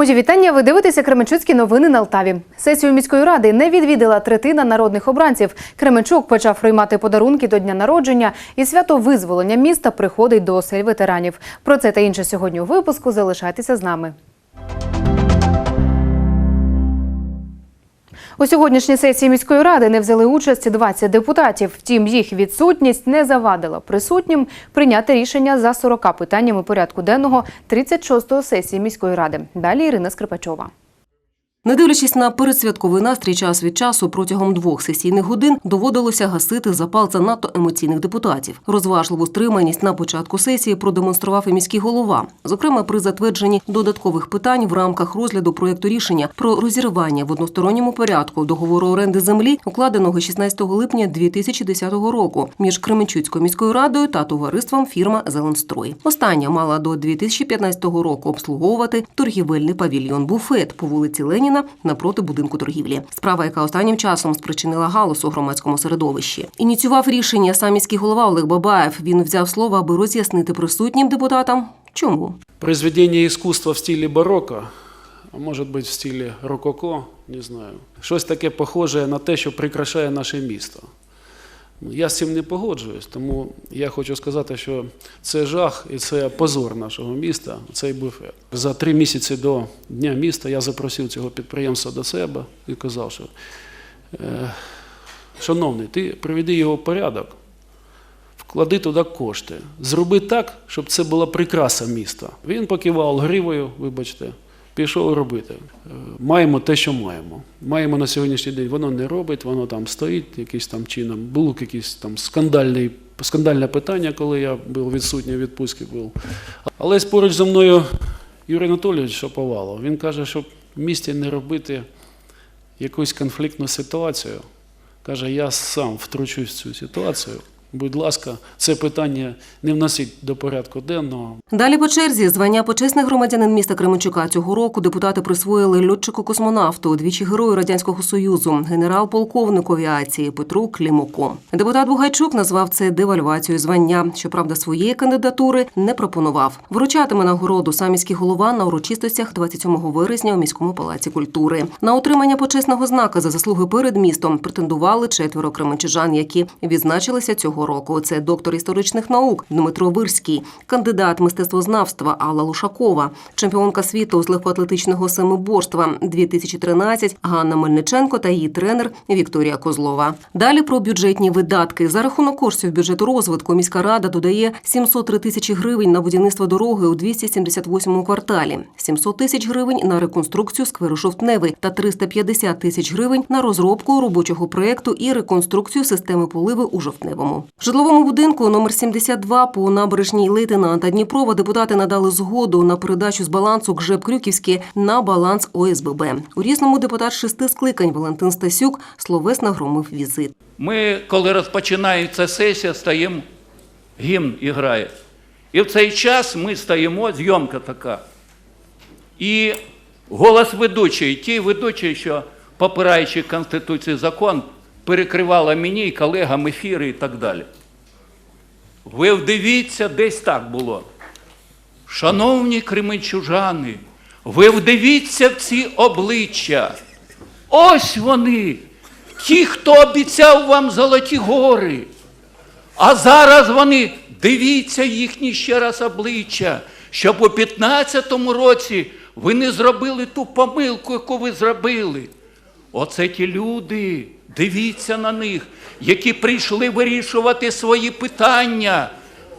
Мої вітання. Ви дивитеся Кременчуцькі новини на Алтаві. Сесію міської ради не відвідала третина народних обранців. Кременчук почав приймати подарунки до дня народження, і свято визволення міста приходить до осель ветеранів. Про це та інше сьогодні у випуску. Залишайтеся з нами. У сьогоднішній сесії міської ради не взяли участь 20 депутатів. Втім, їх відсутність не завадила присутнім прийняти рішення за 40 питаннями порядку денного 36-го сесії міської ради. Далі Ірина Скрипачова. Не дивлячись на передсвятковий настрій час від часу протягом двох сесійних годин доводилося гасити запал занадто емоційних депутатів. Розважливу стриманість на початку сесії продемонстрував і міський голова, зокрема при затвердженні додаткових питань в рамках розгляду проєкту рішення про розірвання в односторонньому порядку договору оренди землі, укладеного 16 липня 2010 року між Кременчуцькою міською радою та товариством фірма Зеленстрой. Остання мала до 2015 року обслуговувати торгівельний павільйон Буфет по вулиці Леніна напроти будинку торгівлі. Справа, яка останнім часом спричинила галас у громадському середовищі. Ініціював рішення сам міський голова Олег Бабаєв. Він взяв слово, аби роз'яснити присутнім депутатам, чому. призведення іскусства в стилі барокко, а може бути в стилі рококо, не знаю. Щось таке похоже на те, що прикрашає наше місто. Я з цим не погоджуюсь, тому я хочу сказати, що це жах і це позор нашого міста, цей буфет. За три місяці до Дня міста я запросив цього підприємства до себе і казав, що е, шановний, ти приведи його в порядок, вклади туди кошти. Зроби так, щоб це була прикраса міста. Він покивав гривою, вибачте, пішов робити. Е, Маємо те, що маємо. Маємо на сьогоднішній день. Воно не робить, воно там стоїть якийсь там чином. Було якийсь там скандальний, скандальне питання, коли я був відсутній відпустці був. Але поруч зі мною Юрій Анатолійович Шаповалов. Він каже, щоб в місті не робити якусь конфліктну ситуацію. Каже, я сам втручусь в цю ситуацію. Будь ласка, це питання не вносить до порядку денного. Далі по черзі звання почесний громадянин міста Кременчука цього року депутати присвоїли льотчику-космонавту, двічі герою радянського союзу, генерал-полковнику авіації Петру Клімуку. Депутат Бугайчук назвав це девальвацією звання. Щоправда, своєї кандидатури не пропонував. Вручатиме нагороду сам міський голова на урочистостях 27 вересня у міському палаці культури. На отримання почесного знака за заслуги перед містом претендували четверо кременчужан, які відзначилися цього року. Це доктор історичних наук Дмитро Вирський, кандидат мистецтвознавства Алла Лушакова, чемпіонка світу з легкоатлетичного семиборства 2013 Ганна Мельниченко та її тренер Вікторія Козлова. Далі про бюджетні видатки. За рахунок коштів бюджету розвитку міська рада додає 703 тисячі гривень на будівництво дороги у 278 кварталі, 700 тисяч гривень на реконструкцію скверу Жовтневий та 350 тисяч гривень на розробку робочого проекту і реконструкцію системи поливи у Жовтневому. Житловому будинку номер 72 по набережній лейтенанта Дніпрова депутати надали згоду на передачу з балансу ГЖЕП Крюківське на баланс ОСББ. У різному депутат шести скликань Валентин Стасюк словесно громив візит. Ми, коли розпочинається сесія, стаємо, гімн і грає. І в цей час ми стаємо, зйомка така. І голос ведучий, ті ведучий, що попираючи Конституцію закон, перекривала мені і колегам ефіри і так далі. Ви вдивіться, десь так було. Шановні кременчужани, ви вдивіться в ці обличчя. Ось вони, ті, хто обіцяв вам золоті гори. А зараз вони, дивіться їхні ще раз обличчя, щоб у 15-му році ви не зробили ту помилку, яку ви зробили. Оце ті люди, дивіться на них, які прийшли вирішувати свої питання,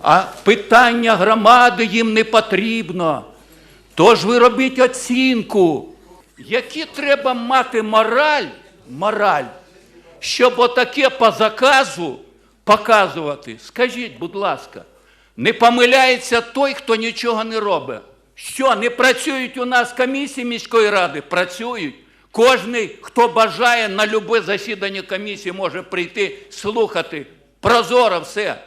а питання громади їм не потрібно. Тож ви робіть оцінку, які треба мати мораль, мораль, щоб отаке по заказу показувати. Скажіть, будь ласка, не помиляється той, хто нічого не робить. Що, не працюють у нас комісії міської ради? Працюють. Кожний, хто бажає на любе засідання комісії, може прийти, слухати. Прозоро все.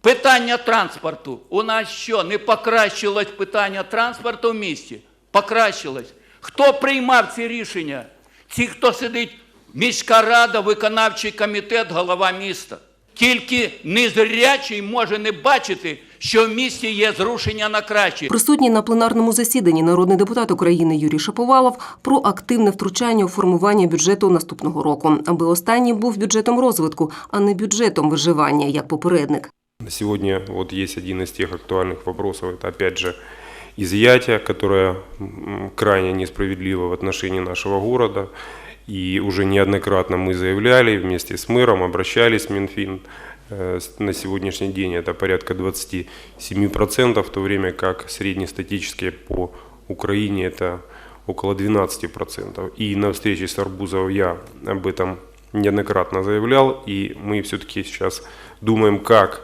Питання транспорту. У нас що, не покращилось питання транспорту в місті? Покращилось. Хто приймав ці рішення? Ті, хто сидить, міська рада, виконавчий комітет, голова міста. Тільки незрячий може не бачити, що в місті є зрушення на краще. Присутній на пленарному засіданні народний депутат України Юрій Шаповалов про активне втручання у формування бюджету наступного року, аби останній був бюджетом розвитку, а не бюджетом виживання, як попередник. Сегодня вот есть один из тех актуальных вопросов, это опять же изъятие, которое м, крайне несправедливо в отношении нашего города. И уже неоднократно мы заявляли вместе с мэром, обращались в Минфин. Э, с- На сегодняшний день это порядка 27%, в то время как среднестатические по Украине это около 12%. И на встрече с Арбузовым я об этом неоднократно заявлял, и мы все-таки сейчас думаем, как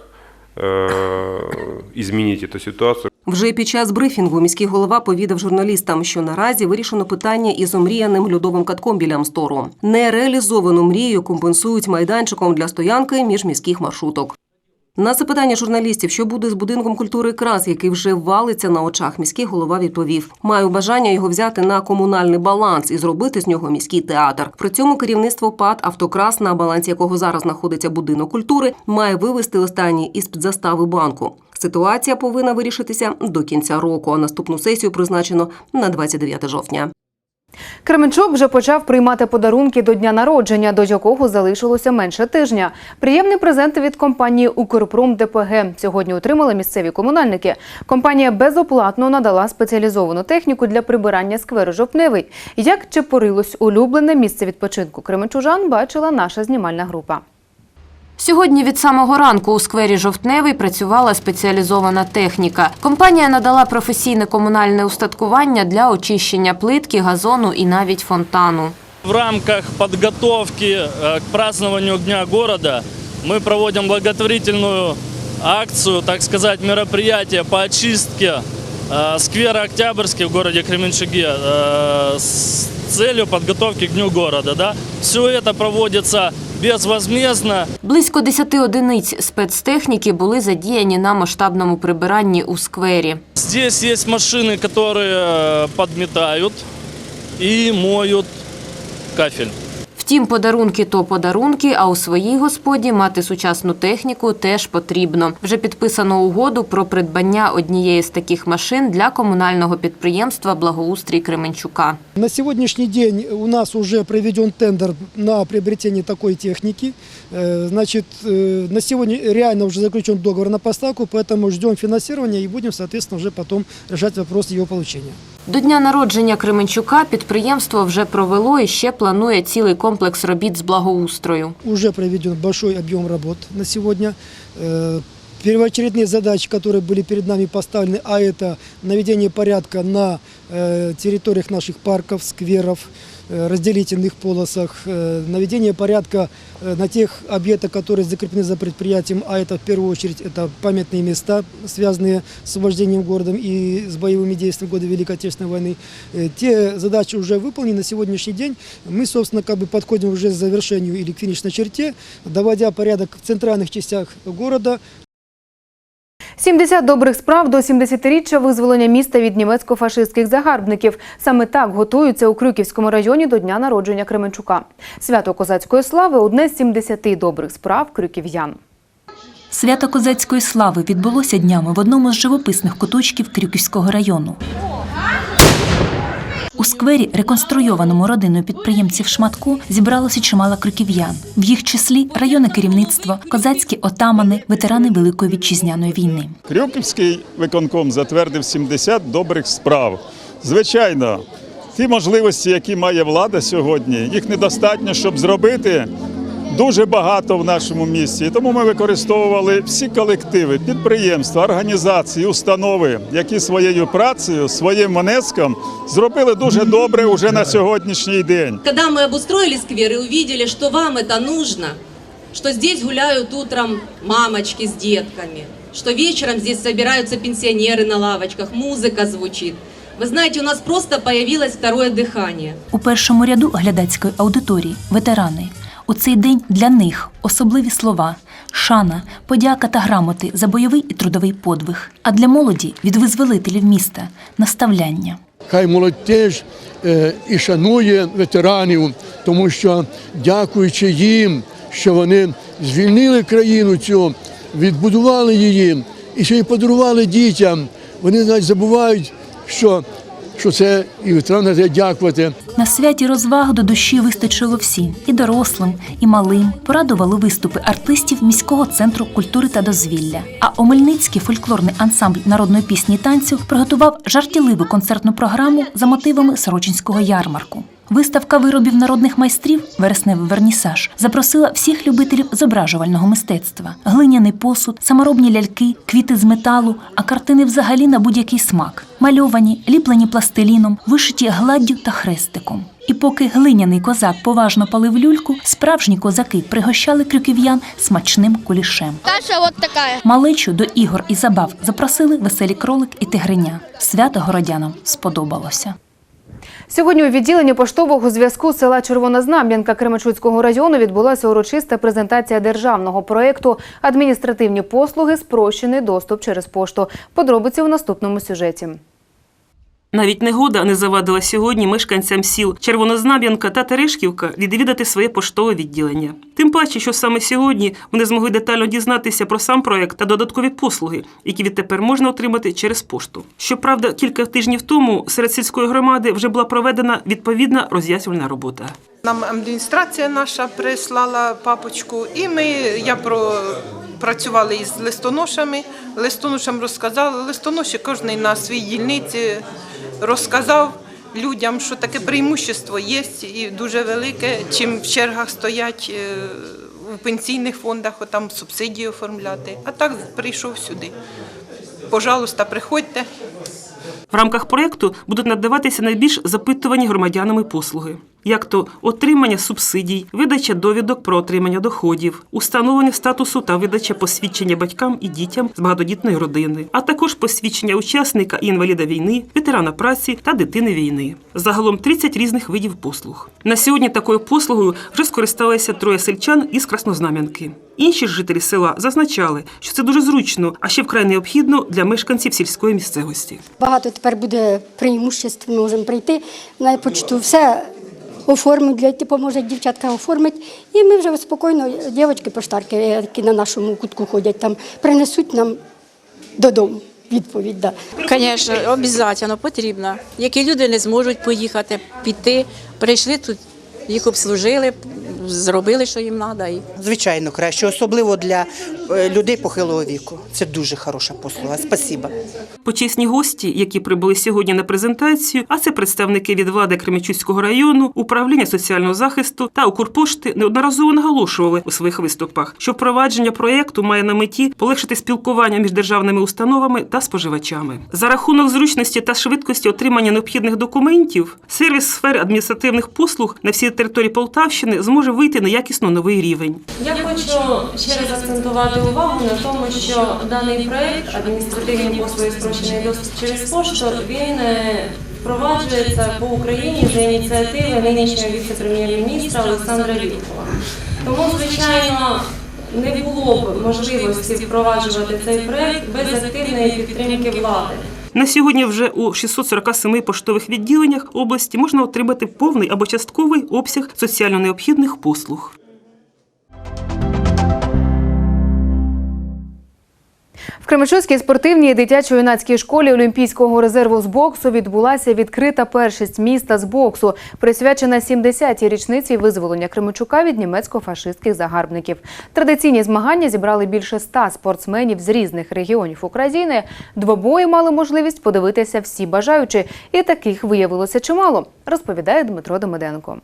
э, изменить эту ситуацию. Вже під час брифінгу міський голова повідав журналістам, що наразі вирішено питання із омріяним льодовим катком біля Амстору. Нереалізовану мрію компенсують майданчиком для стоянки міжміських маршруток. На запитання журналістів, що буде з будинком культури крас, який вже валиться на очах, міський голова відповів: маю бажання його взяти на комунальний баланс і зробити з нього міський театр. При цьому керівництво ПАД Автокрас, на балансі якого зараз знаходиться будинок культури, має вивести останній із під застави банку. Ситуація повинна вирішитися до кінця року. А наступну сесію призначено на 29 жовтня. Кременчук вже почав приймати подарунки до дня народження, до якого залишилося менше тижня. Приємні презенти від компанії Укрпром ДПГ сьогодні отримали місцеві комунальники. Компанія безоплатно надала спеціалізовану техніку для прибирання скверу жовтневий. Як чепорилось улюблене місце відпочинку кременчужан, бачила наша знімальна група. Сьогодні від самого ранку у сквері Жовтневий працювала спеціалізована техніка. Компанія надала професійне комунальне устаткування для очищення плитки, газону і навіть фонтану. В рамках подготовки э, к празднованию Дня города мы проводим благотворительную акцию, так сказать, мероприятие по очистке э, сквера Октябрьский в городе Кременчуге э, с целью подготовки к Дню города. Да? Все это проводится безвозмездно. Близько 10 одиниць спецтехніки були задіяні на масштабному прибиранні у сквері. Здесь есть машины, которые э, подметают и моют кафель. Втім, подарунки то подарунки, а у своїй господі мати сучасну техніку теж потрібно. Вже підписано угоду про придбання однієї з таких машин для комунального підприємства Благоустрій Кременчука. На сегодняшний день у нас уже проведен тендер на приобретение такой техники. Э, Значит, э, на сегодня реально уже заключен договор на поставку, поэтому ждем финансирования и будем, соответственно, уже потом решать вопрос его получения. До дня народження Кременчука підприємство вже провело і ще планує цілий комплекс робіт з благоустрою. Уже проведен большой объем работ на сегодня. Э, Первоочередные задачи, которые были перед нами поставлены, а это наведение порядка на э, территориях наших парков, скверов, э, разделительных полосах, э, наведение порядка э, на тех объектах, которые закреплены за предприятием, а это в первую очередь это памятные места, связанные с освобождением городом и с боевыми действиями в годы Великой Отечественной войны. Э, Те задачи уже выполнены на сегодняшний день. Мы, собственно, как бы подходим уже к завершению или к финишной черте, доводя порядок в центральных частях города, 70 добрих справ до 70-річчя визволення міста від німецько-фашистських загарбників. Саме так готуються у Крюківському районі до дня народження Кременчука. Свято козацької слави одне з 70 добрих справ крюків'ян. Свято козацької слави відбулося днями в одному з живописних куточків Крюківського району. У сквері, реконструйованому родиною підприємців Шматку, зібралося чимало крюків'ян. В їх числі районне керівництво, козацькі отамани, ветерани Великої вітчизняної війни. Крюківський виконком затвердив 70 добрих справ. Звичайно, ті можливості, які має влада сьогодні, їх недостатньо, щоб зробити дуже багато в нашому місті. І тому ми використовували всі колективи, підприємства, організації, установи, які своєю працею, своїм внеском зробили дуже добре уже на сьогоднішній день. Когда мы обустроили сквер и увидели, что вам это нужно, что здесь гуляют утром мамочки с детками, что вечером здесь собираются пенсионеры на лавочках, музыка звучит. Вы знаете, у нас просто появилось второе дыхание. У першому ряду глядацької аудиторії ветерани. У цей день для них особливі слова, шана, подяка та грамоти за бойовий і трудовий подвиг. А для молоді від визволителів міста наставляння. Хай молодь теж е, і шанує ветеранів, тому що дякуючи їм, що вони звільнили країну цю, відбудували її і ще й подарували дітям. Вони навіть забувають, що, що це і треба дякувати. На святі розваг до душі вистачило всім і дорослим, і малим. Порадували виступи артистів міського центру культури та дозвілля. А Омельницький фольклорний ансамбль народної пісні і танцю приготував жартівливу концертну програму за мотивами Сорочинського ярмарку. Виставка виробів народних майстрів вересневий вернісаж запросила всіх любителів зображувального мистецтва: глиняний посуд, саморобні ляльки, квіти з металу, а картини взагалі на будь-який смак, мальовані, ліплені пластиліном, вишиті гладдю та хрестиком. І поки глиняний козак поважно палив люльку, справжні козаки пригощали крюків'ян смачним кулішем. Каша вот такая. Малечу до ігор і забав запросили веселі кролик і тигриня. Свято городянам сподобалося. Сьогодні у відділенні поштового зв'язку села Червона Знам'янка Кременчуцького району відбулася урочиста презентація державного проєкту Адміністративні послуги спрощений доступ через пошту. Подробиці у наступному сюжеті. Навіть негода не завадила сьогодні мешканцям сіл Червонознам'янка та Терешківка відвідати своє поштове відділення. Тим паче, що саме сьогодні вони змогли детально дізнатися про сам проект та додаткові послуги, які відтепер можна отримати через пошту. Щоправда, кілька тижнів тому серед сільської громади вже була проведена відповідна роз'яснювальна робота. Нам адміністрація наша прислала папочку, і ми я про. Працювали із листоношами, листоношам розказали. Листоноші кожен на своїй дільниці розказав людям, що таке преимущество є і дуже велике, чим в чергах стоять е, у пенсійних фондах, отам субсидії оформляти. А так прийшов сюди. Пожалуйста, приходьте. В рамках проєкту будуть надаватися найбільш запитувані громадянами послуги, як то отримання субсидій, видача довідок про отримання доходів, установлення статусу та видача посвідчення батькам і дітям з багатодітної родини, а також посвідчення учасника і інваліда війни, ветерана праці та дитини війни. Загалом 30 різних видів послуг. На сьогодні такою послугою вже скористалися троє сельчан із Краснознам'янки. Інші ж жителі села зазначали, що це дуже зручно, а ще вкрай необхідно для мешканців сільської місцевості. Багато тепер буде преимуществ. Ми можемо прийти на почту, все оформить, для допоможе дівчатка оформити. І ми вже спокійно, дівчатки поштарки, які на нашому кутку ходять, там принесуть нам додому відповідь. Да. Звісно, обов'язково потрібно. Які люди не зможуть поїхати, піти, прийшли тут, їх обслужили, зробили, що їм треба. І... Звичайно, краще, особливо для е, людей похилого віку. Це дуже хороша послуга. Спасибо. Почесні гості, які прибули сьогодні на презентацію, а це представники від влади Кременчуцького району, управління соціального захисту та Укрпошти неодноразово наголошували у своїх виступах, що впровадження проєкту має на меті полегшити спілкування між державними установами та споживачами. За рахунок зручності та швидкості отримання необхідних документів, сервіс сфери адміністративних послуг на всій території Полтавщини зможе вийти на якісно новий рівень. Я хочу ще раз акцентувати увагу на тому, що даний проект адміністративні послуги спрощений доступ через пошту він е, впроваджується по Україні за ініціативи нинішнього віце-прем'єр-міністра Олександра Вілкова. Тому, звичайно, не було б можливості впроваджувати цей проект без активної підтримки влади. На сьогодні вже у 647 поштових відділеннях області можна отримати повний або частковий обсяг соціально необхідних послуг. В Кременчуцькій спортивній дитячо-юнацькій школі Олімпійського резерву з боксу відбулася відкрита першість міста з боксу, присвячена 70-й річниці визволення Кременчука від німецько-фашистських загарбників. Традиційні змагання зібрали більше ста спортсменів з різних регіонів України. Двобої мали можливість подивитися всі бажаючі, і таких виявилося чимало, розповідає Дмитро Демиденко.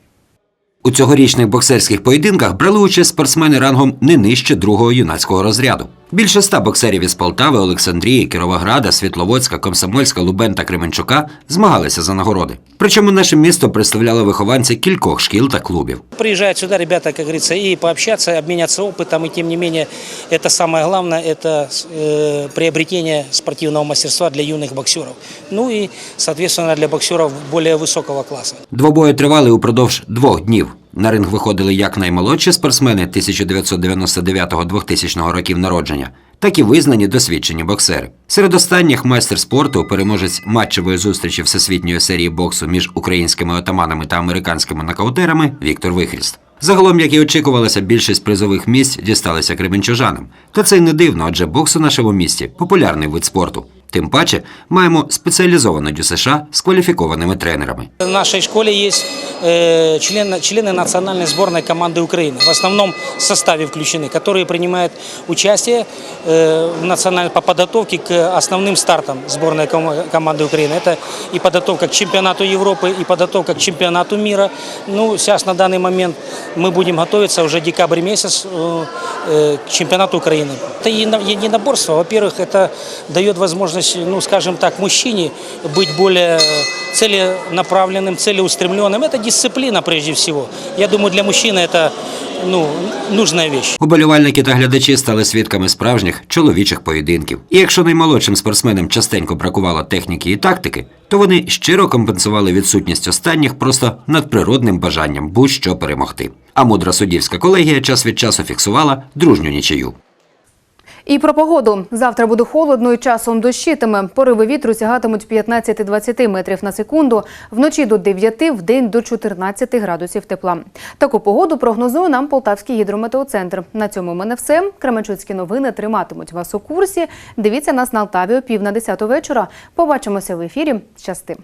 У цьогорічних боксерських поєдинках брали участь спортсмени рангом не нижче другого юнацького розряду. Більше ста боксерів із Полтави, Олександрії, Кіровограда, Світловодська, Комсомольська, Лубен та Кременчука змагалися за нагороди. Причому наше місто представляло вихованці кількох шкіл та клубів. Приезжают сюда ребята, как говорится, и пообщаться, обменяться опытом, и тем не менее, это самое главное, это э, приобретение спортивного мастерства для юных боксеров. Ну и, соответственно, для боксеров более высокого класса. Двобої тривали упродовж двох днів. На ринг виходили як наймолодші спортсмени 1999-2000 років народження, так і визнані досвідчені боксери. Серед останніх майстер спорту, переможець матчевої зустрічі всесвітньої серії боксу між українськими отаманами та американськими нокаутерами Віктор Вихріст. Загалом, як і очікувалося, більшість призових місць дісталися кременчужанам. Та це й не дивно, адже бокс у нашому місті популярний вид спорту. Тим паче маємо спеціалізовану ДЮСШ з кваліфікованими тренерами. В нашей школе есть э, члены, члены национальной сборной команды Украины, в основном составе включены, которые принимают участие э, в национальной по подготовке к основным стартам сборной ком- команды Украины. Это и подготовка к чемпионату Европы, и подготовка к чемпионату мира. Ну, сейчас на данный момент мы будем готовиться уже декабрь месяц э, э, к чемпионату Украины. Это едино- единоборство. Во-первых, это дает возможность, ну, скажем так, мужчине быть более целенаправленным, целеустремленным. Это дисциплина прежде всего. Я думаю, для мужчины это ну, нужная вещь. Уболівальники та глядачі стали свідками справжніх чоловічих поєдинків. І якщо наймолодшим спортсменам частенько бракувало техніки і тактики, то вони щиро компенсували відсутність останніх просто надприродним бажанням будь-що перемогти. А мудра суддівська колегія час від часу фіксувала дружню нічию. І про погоду. Завтра буде холодно і часом дощитиме. Пориви вітру сягатимуть 15-20 метрів на секунду. Вночі до 9, в день до 14 градусів тепла. Таку погоду прогнозує нам Полтавський гідрометеоцентр. На цьому в мене все. Кременчуцькі новини триматимуть вас у курсі. Дивіться нас на Алтаві о пів на 10 вечора. Побачимося в ефірі. Щасти.